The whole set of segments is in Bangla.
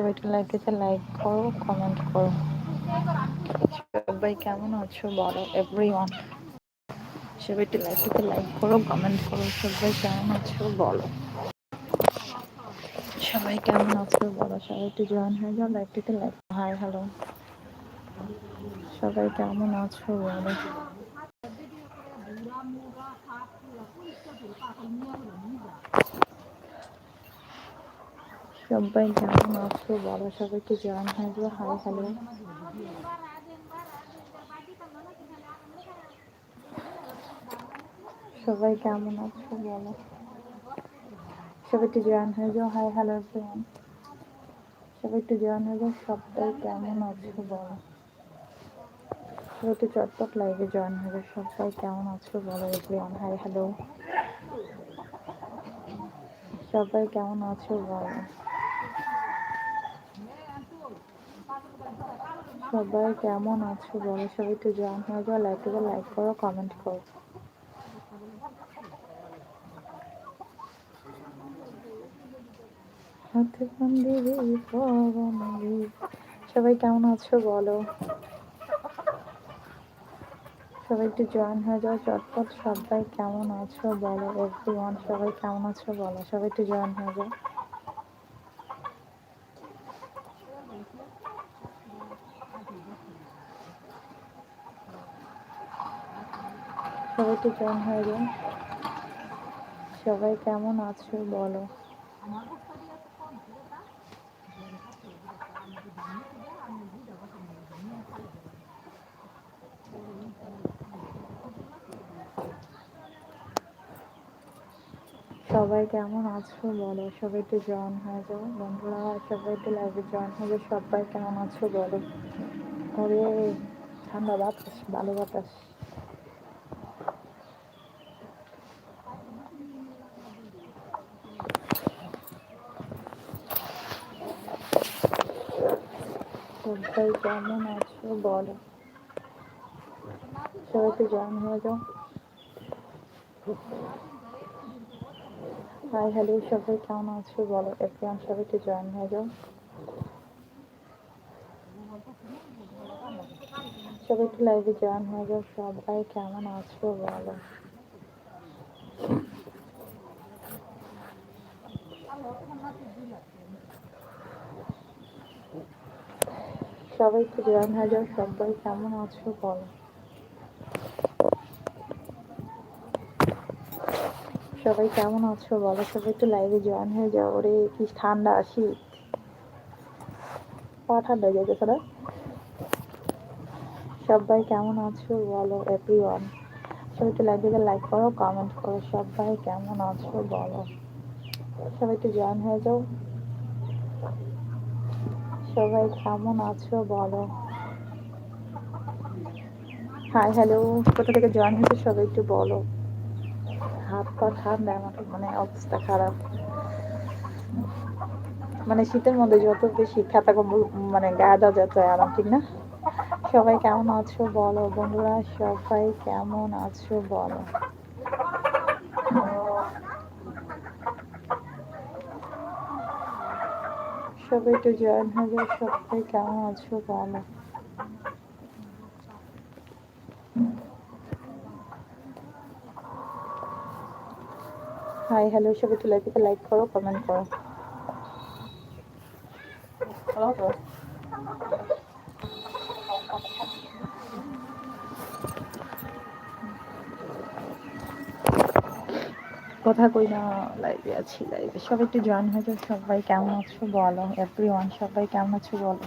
সবাই একটু লাইকেতে লাইক করো কমেন্ট করো। সবাই কেমন আছো বলো এভরিওয়ান সবাই একটু লাইকেতে লাইক করো কমেন্ট করো, সবাই কেমন আছো বলো। সবাই কেমন আছো বলো, সবাই একটু জয়েন হয়ে যাও লাইকটিতে লাইক হাই হ্যালো সবাই কেমন আছো বলো? সবাই কেমন আছো বলো সবাই একটু জয়েন হয়ে যাও হাই, হ্যালো। সবাই কেমন আছো, বলো? সবাই একটু হয়ে যাও হাই, হ্যালো এভরিওয়ান সবাই একটু জয়েন হয়ে যাও সবাই কেমন আছো, বলো? সবাই একটু চটপট লাইভে জয়েন হয়ে যাও সবাই কেমন আছো, বলো এভরিওয়ান হাই, হ্যালো। সবাই কেমন আছো, বলো? সবাই কেমন আছো? বলো সবাই একটু জয়েন হয়ে যাও লাইক লাইক করো কমেন্ট করো। সবাই কেমন আছো বলো? সবাই একটু জয়েন হয়ে যাও, চটপট সবাই কেমন আছো বলো এভরি সবাই কেমন আছো বলো, সবাই একটু জয়েন হয়ে যাও। একটু জয়েন হয়ে যাও সবাই কেমন আছো বলো? সবাই কেমন আছো বলো? সবাই একটু জয়েন হয়ে যাও। বন্ধুরা, সবাই একটু লাইভে জয়েন যাও। সবাই কেমন আছো বলো? ওরে ঠান্ডা বাতাস, ভালো বাতাস। সবাই কেমন আছো বলো? সবাই একটু জয়েন হয়ে যাও হাই, হ্যালো, সবাই কেমন আছো বলো? এভরিওয়ান সবাই একটু জয়েন হয়ে যাও সবাই একটু লাইভে জয়েন হয়ে যাও সবাই কেমন আছো বলো? সবাই একটু জয়েন হয়ে যাও সবাই কেমন আছো বলো? সবাই কেমন আছো বলো? সবাই একটু লাইভে জয়েন হয়ে যাও। ওরে, কি ঠান্ডা শীত। পা ঠান্ডা হয়ে যাচ্ছে না? সবাই কেমন আছো বলো এভরি ওয়ান সবাই একটু লাইভে লাইক করো কমেন্ট করো। সবাই কেমন আছো বলো? সবাই একটু জয়েন হয়ে যাও। সবাই কেমন আছো বলো? হাই হ্যালো কোথা থেকে জয়েন হয়েছে সবাই একটু বলো। হাত পা ঠান্ডা আমার মানে অবস্থা খারাপ। মানে শীতের মধ্যে যত বেশি খাতা কম্বল মানে গায়ে দেওয়া যত আরাম, ঠিক না? সবাই কেমন আছো বলো? বন্ধুরা, সবাই কেমন আছো বলো? সবাই একটু জয়েন যাও সবাই কেমন আছো বলো। হাই হ্যালো সবাই একটু লাইভে লাইক করো কমেন্ট করো। কথা কই না লাইভে আছি লাইভে সবাই একটু জয়েন হয়ে যাও সবাই কেমন আছো বলো এভরি ওয়ান সবাই কেমন আছো বলো?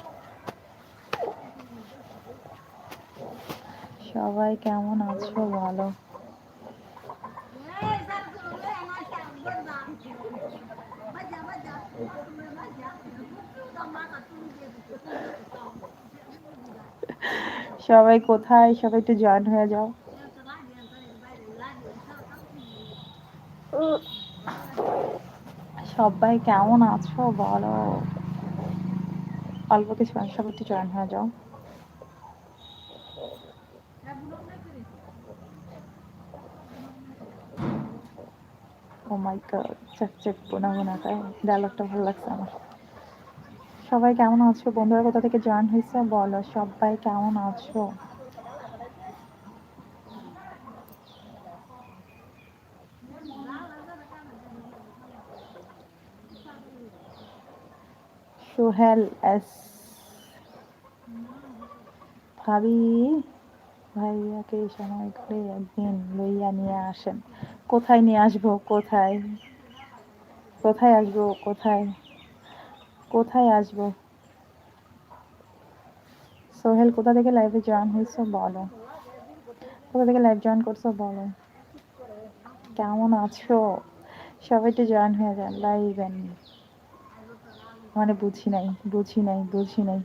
সবাই কেমন আছো বলো? সবাই কোথায়? সবাই একটু জয়েন হয়ে যাও। সবাই কেমন আছো বলো? অল্প কিছু মানুষ সবাই একটু জয়েন হয়ে যাও। Oh my god check check বোনা বোনা, তাই ডায়লগটা ভালো লাগছে আমার। সবাই কেমন আছো? বন্ধুরা কোথা থেকে জয়েন হয়েছে বলো? সবাই কেমন আছো? সোহেল এস ভাবি, ভাইয়াকে সময় করে একদিন লইয়া নিয়ে আসেন। কোথায় নিয়ে আসব, কোথায়? কোথায় আসব, কোথায়? কোথায় আসব? সোহেল, কোথা থেকে লাইভে জয়েন হয়েছো বলো। কোথা থেকে লাইভ জয়েন করছ বলো। কেমন আছো? সবাই তো জয়েন হয়ে যান লাইভে মানে বুঝি নাই বুঝি নাই বুঝি নাই।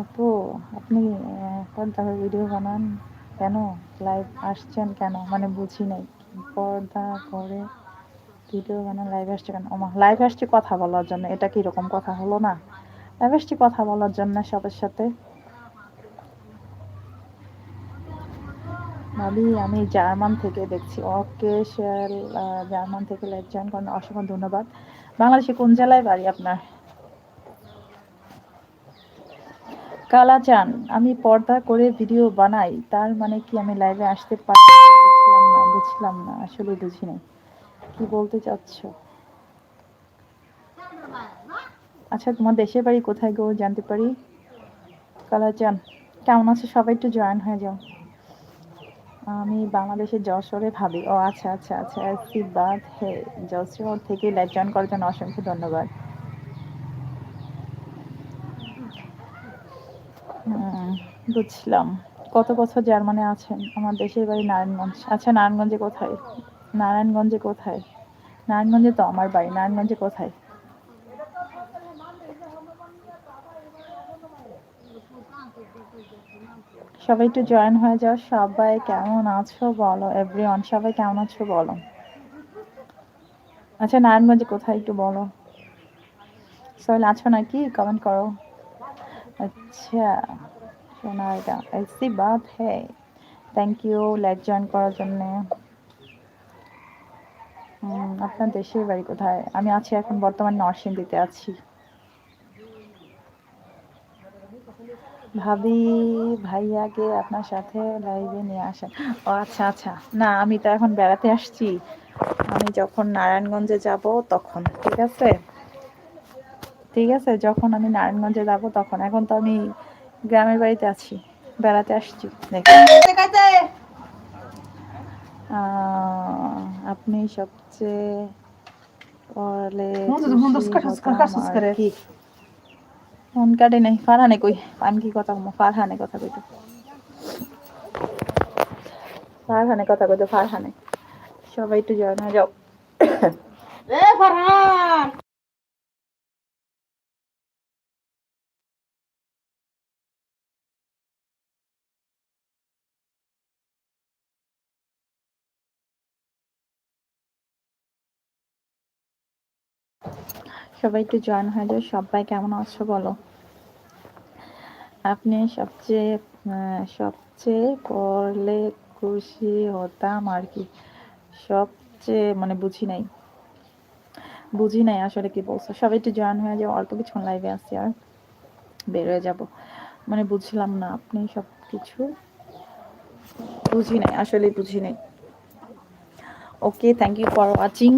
আপু, আপনি পর্দা ভিডিও বানান। কেন? লাইভ আসছেন কেন? মানে বুঝি নাই। পর্দা করে ভিডিও বানান লাইভ আসছে কেন? ওমা লাইভ আসছে কথা বলার জন্য। এটা কি রকম কথা হলো না? লাইভ আসছে কথা বলার জন্য সবার সাথে। ভাবি আমি জার্মান থেকে দেখছি। ওকে শেয়ার জার্মান থেকে জয়েন করেন। অসংখ্য ধন্যবাদ। বাংলাদেশে কোন জেলায় বাড়ি আপনার? কালাচান। আমি পর্দা করে ভিডিও বানাই। তার মানে কি আমি লাইভে আসতে পারি বুঝলাম না। আসলে বুঝি নাই। কি বলতে চাচ্ছ? আচ্ছা তোমার দেশের বাড়ি কোথায় গো? জানতে পারি। কালাচান। কেমন আছে? সবাই একটু জয়েন হয়ে যাও। আমি বাংলাদেশের যশোরে ভাবি। ও আচ্ছা আচ্ছা আচ্ছা। আশীর্বাদ হে, যশোর থেকে লাইভ জয়েন করার জন্য অসংখ্য ধন্যবাদ। বুঝলাম। কত বছর জার্মানে আছেন? আমার দেশের বাড়ি নারায়ণগঞ্জ। আচ্ছা নারায়ণগঞ্জে কোথায়? নারায়ণগঞ্জে কোথায়? নারায়ণগঞ্জে তো আমার বাড়ি। নারায়ণগঞ্জে কোথায়? সবাই একটু জয়েন হয়ে যাও। সবাই কেমন আছো বলো এভরিওয়ান সবাই কেমন আছো বলো? আচ্ছা নারায়ণগঞ্জে কোথায় একটু বলো? সবাই আছো নাকি? কমেন্ট করো। আচ্ছা সোনারগা এসি বাত হে থ্যাংক ইউ লাইভ জয়েন করার জন্য। আপনার দেশের বাড়ি কোথায়? আমি আছি এখন বর্তমানে নরসিংদীতে আছি। ভাবি ভাইয়াকে আপনার সাথে লাইভে নিয়ে আসেন ও আচ্ছা আচ্ছা। না আমি তো এখন বেড়াতে আসছি। আমি যখন নারায়ণগঞ্জে যাব তখন ঠিক আছে? ঠিক আছে যখন আমি নারায়ণগঞ্জে যাব তখন। এখন তো আমি গ্রামের বাড়িতে আছি বেড়াতে আসছি। আপনি সবচেয়ে পড়লে ফোন কাটে নাই ফারহানে কই? আমি কি কথা কমো? ফারহানে কথা কইতো। ফারহানে কথা কইতো ফারহানে সবাই একটু জয়েন হয়ে যাও। এ ফারহান! সবাই একটু জয়েন হয়ে যাও। সবাই কেমন আছো বলো? আপনি সবচেয়ে সবচেয়ে পড়লে খুশি হতাম আর কি। সবচেয়ে মানে বুঝি নাই। বুঝি নাই আসলে কি বলছো। সবাই একটু জয়েন হয়ে যাও, অল্প কিছুক্ষণ লাইভে আসছি আর বের হয়ে যাব। মানে বুঝলাম না আপনি সব কিছু বুঝি নাই আসলে বুঝি নাই। Okay thank you for watching